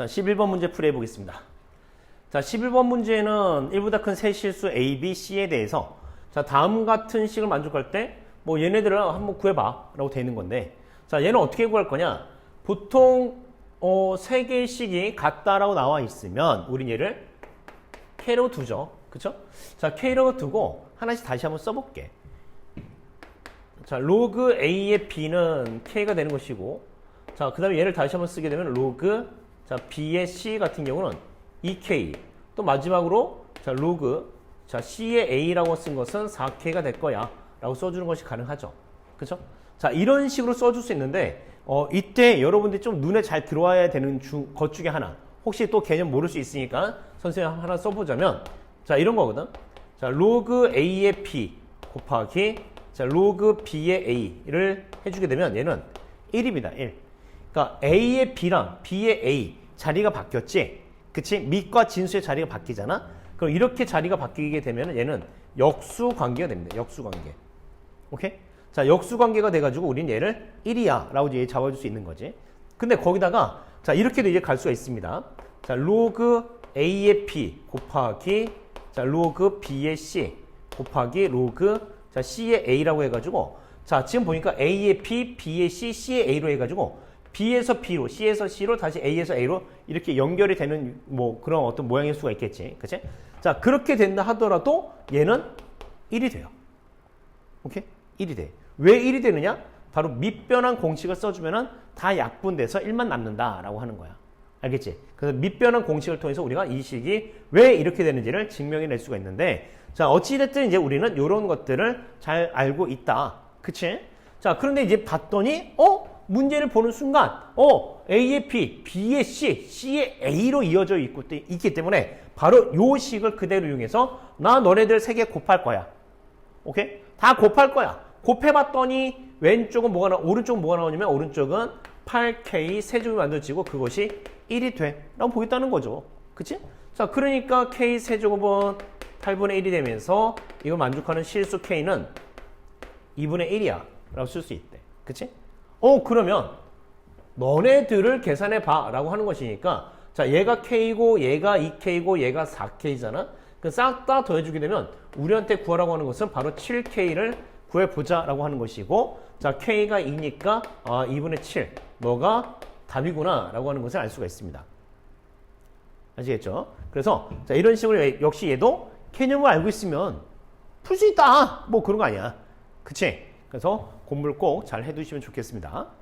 자, 11번 문제 풀이해 보겠습니다. 자, 11번 문제는 1보다 큰 세 실수 A, B, C에 대해서 자, 다음 같은 식을 만족할 때 뭐 얘네들을 한번 구해봐 라고 되어 있는 건데 자, 얘는 어떻게 구할 거냐? 보통 어, 세 개의 식이 같다라고 나와 있으면 우린 얘를 K로 두죠. 그쵸? 자, K로 두고 하나씩 다시 한번 써볼게. 자, 로그 A의 B는 K가 되는 것이고 자, 그 다음에 얘를 다시 한번 쓰게 되면 로그 자, B의 C 같은 경우는 2K 또 마지막으로 자, 로그 자, C의 A라고 쓴 것은 4K가 될 거야 라고 써주는 것이 가능하죠. 그쵸? 자, 이런 식으로 써줄 수 있는데 어, 이때 여러분들이 좀 눈에 잘 들어와야 되는 주, 것 중에 하나 혹시 또 개념 모를 수 있으니까 선생님 하나 써보자면 자, 이런 거거든. 자, 로그 A의 P 곱하기 자, 로그 B의 A를 해주게 되면 얘는 1입니다. 1. 그러니까 A의 B랑 B의 A 자리가 바뀌었지. 그치? 밑과 진수의 자리가 바뀌잖아. 그럼 이렇게 자리가 바뀌게 되면 얘는 역수 관계가 됩니다. 역수 관계. 오케이? 자, 역수 관계가 돼가지고 우린 얘를 1이야 라고 이제 잡아줄 수 있는 거지. 근데 거기다가 자, 이렇게도 이제 갈 수가 있습니다. 자, 로그 A의 P 곱하기 자, 로그 B의 C 곱하기 로그 자, C의 A라고 해가지고 자, 지금 보니까 A의 P, B의 C, C의 A로 해가지고 B에서 B로, C에서 C로 다시 A에서 A로 이렇게 연결이 되는 뭐 그런 어떤 모양일 수가 있겠지. 그치? 자, 그렇게 된다 하더라도 얘는 1이 돼요. 오케이? 1이 돼. 왜 1이 되느냐? 바로 밑변환 공식을 써주면은 다 약분돼서 1만 남는다라고 하는 거야. 알겠지? 그래서 밑변환 공식을 통해서 우리가 이 식이 왜 이렇게 되는지를 증명해 낼 수가 있는데, 자, 어찌됐든 이제 우리는 이런 것들을 잘 알고 있다. 그치? 자, 그런데 이제 봤더니, 어? 문제를 보는 순간, 어? A의 P, B의 C, C의 A로 이어져 있고, 있기 때문에 바로 요 식을 그대로 이용해서 나 너네들 세 개 곱할 거야. 오케이? 다 곱할 거야. 곱해봤더니 왼쪽은 뭐가 나, 오른쪽은 뭐가 나오냐면 오른쪽은 8K 세제곱이 만들어지고 그것이 1이 돼. 라고 보겠다는 거죠. 그치? 자, 그러니까 K 세제곱은 8분의 1이 되면서 이걸 만족하는 실수 K는 2분의 1이야. 라고 쓸 수 있대. 그치? 어, 그러면 너네들을 계산해 봐. 라고 하는 것이니까 자, 얘가 K고 얘가 2K고 얘가 4K잖아. 그 싹 다 더해주게 되면 우리한테 구하라고 하는 것은 바로 7K를 구해보자 라고 하는 것이고 자 K가 2니까 아 2분의 7 너가 답이구나 라고 하는 것을 알 수가 있습니다. 아시겠죠? 그래서 자 이런 식으로 역시 얘도 개념을 알고 있으면 풀 수 있다 뭐 그런 거 아니야. 그치? 그래서 공부를 꼭 잘 해두시면 좋겠습니다.